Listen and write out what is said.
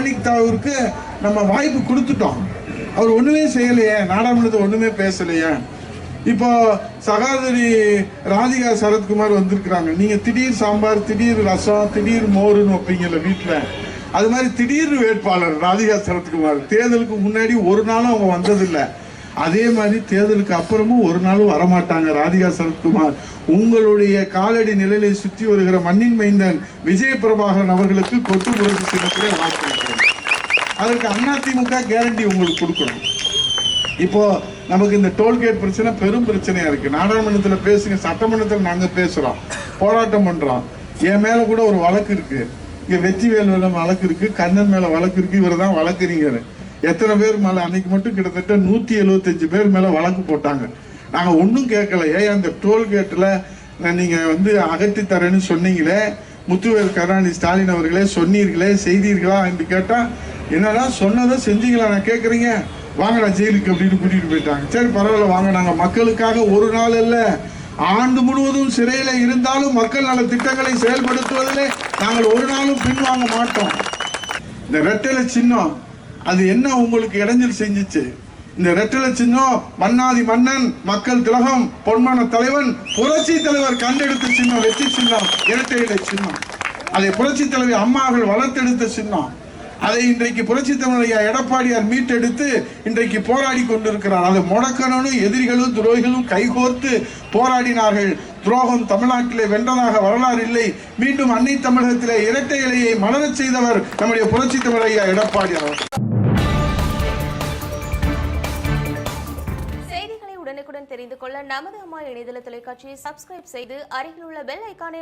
மாணிக் தாவூருக்கு நம்ம வாய்ப்பு கொடுத்துட்டோம். அவர் ஒன்றுமே செய்யலையே நாடாளுமன்றத்தை ஒன்றுமே பேசலையே. இப்போ சகாதரி ராதிகா சரத்குமார் வந்திருக்கிறாங்க. நீங்க திடீர் சாம்பார் திடீர் ரசம் திடீர் மோருன்னு வைப்பீங்கல்ல வீட்டில் அது மாதிரி திடீர் வேட்பாளர் ராதிகா சரத்குமார். தேர்தலுக்கு முன்னாடி ஒரு நாளும் அவங்க வந்ததில்லை. அதே மாதிரி தேர்தலுக்கு அப்புறமும் ஒரு நாளும் வரமாட்டாங்க ராதிகா சரத்குமார். உங்களுடைய காலடி நிலையை சுற்றி வருகிற மண்ணின் மைந்தன் விஜய பிரபாகரன் அவர்களுக்கு கொட்டு முரசு சின்னத்திலே வாக்களிக்கிறோம் அதற்கு அதிமுக கேரண்டி உங்களுக்கு கொடுக்கணும். இப்போ நமக்கு இந்த டோல்கேட் பிரச்சனை பெரும் பிரச்சனையா இருக்கு. நாடாளுமன்றத்தில் பேசுங்க சட்டமன்றத்தில் நாங்கள் பேசுறோம். போராட்டம் பண்றோம். என் மேல கூட ஒரு வழக்கு இருக்கு. இங்க வெற்றிவேல் மேல வழக்கு இருக்கு கண்ணன் மேல வழக்கு இருக்கு இவர் தான் வழக்குறீங்க எத்தனை பேர் மேலே அன்னைக்கு மட்டும் கிட்டத்தட்ட நூற்றி எழுபத்தஞ்சு பேர் மேலே வழக்கு போட்டாங்க. நாங்கள் ஒன்றும் கேட்கல. ஏன் அந்த டோல்கேட்டில் நீங்கள் வந்து அகற்றி தரேன்னு சொன்னீங்களே முத்துவேல் கருணாநிதி ஸ்டாலின் அவர்களே சொன்னீர்களே செய்தீர்களா என்று கேட்டால் என்னடா சொன்னதை செஞ்சீங்களா? நான் கேட்குறீங்க வாங்கடா ஜெயிலுக்கு அப்படின்னு கூட்டிகிட்டு போயிட்டாங்க. சரி பரவாயில்ல வாங்க. நாங்கள் மக்களுக்காக ஒரு நாள் இல்லை ஆண்டு முழுவதும் சிறையில் இருந்தாலும் மக்கள் நல திட்டங்களை செயல்படுத்துவதிலே நாங்கள் ஒரு நாளும் பின்வாங்க மாட்டோம். இந்த ரெட்டலை சின்னம் அது என்ன உங்களுக்கு இடைஞ்சல் செஞ்சிச்சு? இந்த ரெட்டலை சின்னம் மன்னாதி மன்னன் மக்கள் திலகம் பொன்மான தலைவன் புரட்சி தலைவர் கண்டெடுத்த சின்னம் வெற்றி சின்னம் இரட்டை இலை சின்னம். அதை புரட்சி தலைவி அம்மாவர்கள் வளர்த்தெடுத்த சின்னம். அதை இன்றைக்கு புரட்சி தமிழையா எடப்பாடியார் மீட்டெடுத்து இன்றைக்கு போராடி கொண்டிருக்கிறார். அதை முடக்கணும் எதிரிகளும் துரோகிகளும் கைகோர்த்து போராடினார்கள். துரோகம் தமிழ்நாட்டிலே வென்றதாக வரலாறு இல்லை. மீண்டும் அன்னை தமிழகத்திலே இரட்டை இலையை மலரச் செய்தவர் நம்முடைய புரட்சி தமிழையா எடப்பாடி அவர் செய்திகளை உடனுக்குடன் தெரிந்து கொள்ள நமது அம்மா இணையதள தொலைக்காட்சியை சப்ஸ்கிரைப் செய்து அருகில் உள்ள பெல் ஐக்கானை